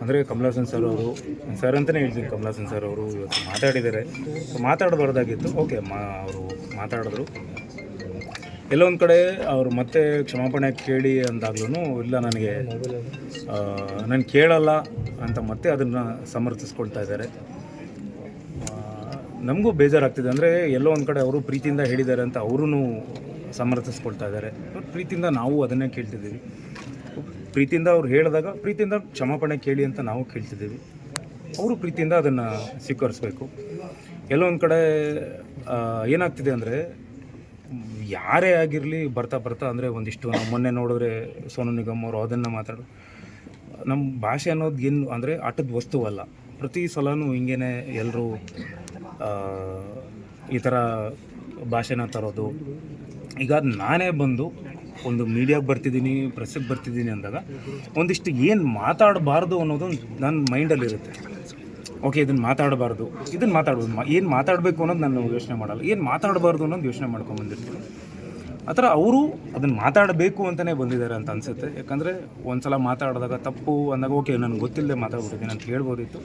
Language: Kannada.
ಅಂದರೆ ಕಮಲಾಸನ್ ಸರ್ ಅವರು ಸರ್ ಅಂತಲೇ ಹೇಳ್ತೀನಿ ಕಮಲಾಸನ್ ಸರ್ ಅವರು ಇವತ್ತು ಮಾತಾಡಿದ್ದಾರೆ. ಸೊ ಮಾತಾಡಬಾರ್ದಾಗಿತ್ತು ಓಕೆ ಮಾ ಅವರು ಮಾತಾಡಿದ್ರು. ಎಲ್ಲೋ ಒಂದು ಕಡೆ ಅವರು ಮತ್ತೆ ಕ್ಷಮಾಪಣೆ ಕೇಳಿ ಅಂದಾಗ್ಲೂ ಇಲ್ಲ ನನಗೆ ನಾನು ಕೇಳಲ್ಲ ಅಂತ ಮತ್ತೆ ಅದನ್ನು ಸಮರ್ಥಿಸ್ಕೊಳ್ತಾ ಇದ್ದಾರೆ. ನಮಗೂ ಬೇಜಾರಾಗ್ತಿದೆ. ಅಂದರೆ ಎಲ್ಲೋ ಒಂದು ಕಡೆ ಅವರು ಪ್ರೀತಿಯಿಂದ ಹೇಳಿದ್ದಾರೆ ಅಂತ ಅವರೂ ಸಮರ್ಥಿಸ್ಕೊಳ್ತಾ ಇದ್ದಾರೆ. ಪ್ರೀತಿಯಿಂದ ನಾವು ಅದನ್ನೇ ಕೇಳ್ತಿದ್ದೀವಿ. ಪ್ರೀತಿಯಿಂದ ಅವ್ರು ಹೇಳಿದಾಗ, ಪ್ರೀತಿಯಿಂದ ಕ್ಷಮಾಪಣೆ ಕೇಳಿ ಅಂತ ನಾವು ಕೇಳ್ತಿದ್ದೀವಿ. ಅವರು ಪ್ರೀತಿಯಿಂದ ಅದನ್ನು ಸ್ವೀಕರಿಸ್ಬೇಕು. ಎಲ್ಲೋ ಒಂದು ಕಡೆ ಏನಾಗ್ತಿದೆ ಅಂದರೆ, ಯಾರೇ ಆಗಿರಲಿ ಬರ್ತಾ ಬರ್ತಾ ಅಂದರೆ ಒಂದಿಷ್ಟು ನಾವು ಮೊನ್ನೆ ನೋಡಿದ್ರೆ ಸೋನು ನಿಗಮ್ ಅವರು ಅದನ್ನು ಮಾತಾಡೋ ನಮ್ಮ ಭಾಷೆ ಅನ್ನೋದು ಏನು ಅಂದರೆ ಆಟದ ವಸ್ತುವಲ್ಲ ಪ್ರತಿ ಸಲನೂ ಹಿಂಗೇನೆ ಎಲ್ಲರೂ ಈ ಥರ ಭಾಷೆನ ತರೋದು. ಈಗ ನಾನೇ ಬಂದು ಒಂದು ಮೀಡಿಯಾಗೆ ಬರ್ತಿದ್ದೀನಿ ಪ್ರೆಸ್ಸಿಗೆ ಬರ್ತಿದ್ದೀನಿ ಅಂದಾಗ ಒಂದಿಷ್ಟು ಏನು ಮಾತಾಡಬಾರ್ದು ಅನ್ನೋದು ನನ್ನ ಮೈಂಡಲ್ಲಿರುತ್ತೆ ಓಕೆ ಇದನ್ನು ಮಾತಾಡಬಾರ್ದು. ಇದನ್ನು ಮಾತಾಡ್ಬೋದು ಏನು ಮಾತಾಡಬೇಕು ಅನ್ನೋದು ನಾನು ಯೋಚನೆ ಮಾಡಲ್ಲ. ಏನು ಮಾತಾಡಬಾರ್ದು ಅನ್ನೋದು ಯೋಚನೆ ಮಾಡ್ಕೊಂಡು ಬಂದಿರ್ತೀನಿ. ಆ ಥರ ಅವರು ಅದನ್ನು ಮಾತಾಡಬೇಕು ಅಂತಲೇ ಬಂದಿದ್ದಾರೆ ಅಂತ ಅನಿಸುತ್ತೆ. ಯಾಕಂದರೆ ಒಂದು ಸಲ ಮಾತಾಡಿದಾಗ ತಪ್ಪು ಅಂದಾಗ ಓಕೆ ನನಗೆ ಗೊತ್ತಿಲ್ಲದೆ ಮಾತಾಡ್ಬಿಟ್ಟಿದ್ದೀನಿ ಅಂತ ಹೇಳ್ಬೋದಿತ್ತು.